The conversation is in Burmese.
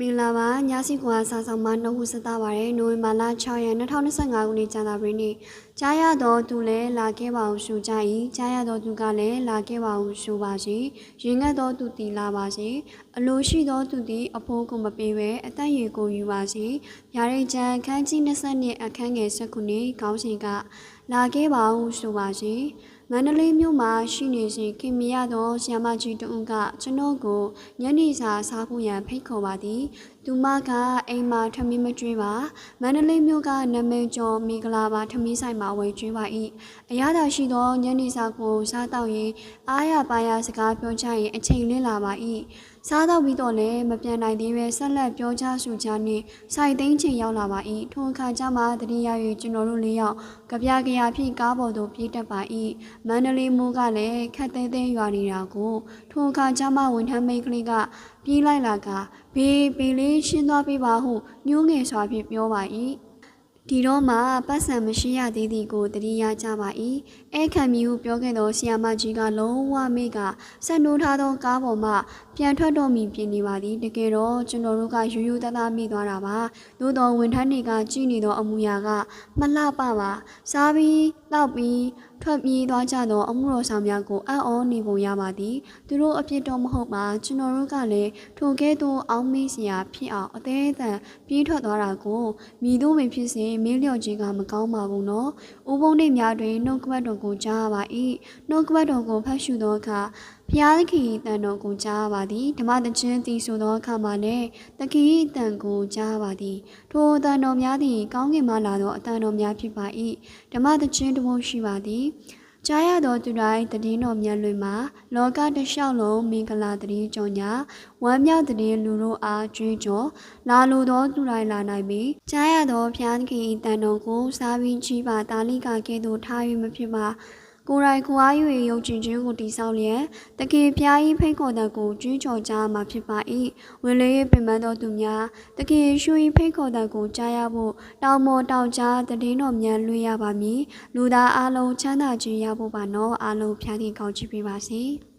မင်္ဂလာပါညစီကွာစာဆောင်မနှုတ်ဟုစသပါရယ်နိုဝင်ဘာလ6ရက်2025ခုနှစ်ကြာသပတေးနေ့ကြားရတော့သူလည်းလာခဲ့ပါအောင်ရှုကြ၏ကြားရတော့သူကလည်းလာခဲ့ပါအောင်ရှုပါစေရင်ငတ်တော့သူတီလာပါစေအလိုရှိတော့သူသည်အဖိုးကိုမပေးပဲအသက်ရည်ကိုယူပါစေဗျာဒိတ်ချန်ခန်းကြီး20နှစ်အခန်းငယ်19နှစ်ခေါင်းစဉ်က လာခဲ့ပါအောင်ရှုပါစေမန္တလေးမြို့မှာရှိနေစဉ်ခင်မရသောဆ iam မကြီးတဦးကကျွန်တော်ကိုညနေစာစားဖို့ရန်ဖိတ်ခေါ်ပါသည်။သူမကအိမ်မှာထမင်းမကျွေးပါ။မန္တလေးမြို့ကနမည်ကျော်မင်္ဂလာပါထမင်းဆိုင်မှာဝယ်ကျွေးပါ၏။အရသာရှိသောညနေစာကိုစားတော့ရင်အားရပါရစကားပြောချရင်အချိန်လင်းလာပါ၏။ စားတော့ပြီးတော့လည်းမပြန်နိုင်သေးပဲဆက်လက်ပြောချဆိုချနှင့်စိုက်သိန်းချိန်ရောက်လာပါ၏ထိုအခါကျမှတတိယ၍ကျွန်တော်တို့လေးယောက်ကပြားကရာဖြင့်ကားပေါ်သို့ပြေးတက်ပါ၏မန္တလေးမိုးကလည်းခက်သေးသေးရွာနေတာကိုထိုအခါကျမှဝန်ထမ်းမိန်းကလေးကပြေးလိုက်လာကဘေးဘေးလေးရှင်းသွားပေးပါဟုညှိုးငယ်စွာဖြင့်ပြောပါ၏ ဒီတော့မှပတ်စံမရှိရသေးသည်ကိုတတိယကြပါ၏အဲခံမီဟုပြောခဲ့သောဆီယာမကြီးကလုံးဝမေ့ကဆက်နိုးထားသောကားပေါ်မှပြန်ထွက်တော့မီပြင်နေပါသည်တကယ်တော့ကျွန်တော်တို့ကရိုးရိုးသားသားမိသွားတာပါသို့တော်ဝန်ထမ်းတွေကကြည်နေသောအမူအရာကမလှပပါစားပြီးတောက်ပြီး ထွက်ပြေးသွားကြသောအမှုတော်ဆောင်များကိုအံ့ဩနေပုံရပါသည်သူတို့အပြစ်တော့မဟုတ်ပါကျွန်တော်တို့ကလည်းထိုကဲ့သို့အောင်းမေးစရာဖြစ်အောင်အသေးအံပြေးထွက်သွားတာကိုမိတို့မဖြစ်စေမင်းလျော့ခြင်းကမကောင်းပါဘူးနော်။ဦးပုံးနေများတွင်နှုတ်ကပတ်တော်ကိုကြားရပါ၏။နှုတ်ကပတ်တော်ကိုဖတ်ရှုသောအခါဖျားသခင်တန်တော်ကိုကြားရပါသည်ဓမ္မသခြင်းတည်ဆိုသောအခါမှာလည်းသခင်တန်ကိုကြားရပါသည်ထိုတန်တော်များသည်ကောင်းကင်မှလာသောအတန်တော်များဖြစ်ပါ၏ဓမ္မသခြင်းတဘုံရှိပါသည်ကြားရသောသူတိုင်းတည်တော်မြတ်လွင်မှာလောကတစ်လျှောက်လုံးမင်္ဂလာတည်ကြောညာဝမ်းမြောက်တည်လူတို့အားကြွေးကြော်လာလိုသောသူတိုင်းလာနိုင်ပြီကြားရသောဖျားသခင်တန်တော်ကိုစားပြီးချီးပါတာလိကကဲ့သို့ထား၍မဖြစ်ပါ ကိုယ်တိုင်ကိုအား၍ယုံကြည်ခြင်းကိုတည်ဆောက်လျက်တကယ်ဖျားဤဖိတ်ခေါ်တဲ့ကိုကျွေးကြော်ကြမှာဖြစ်ပါ၏ဝင်လေပင်ပန်းသောသူများတကယ်ရှုဤဖိတ်ခေါ်တဲ့ကိုကြားရဖို့တောင်မော်တောင်ကြားတည်င်းတော်များလွှဲရပါမည်လူသားအလုံးချမ်းသာခြင်းရဖို့ပါနော်အလုံးဖျားသည့်ကောင်းချီးပေးပါစေ။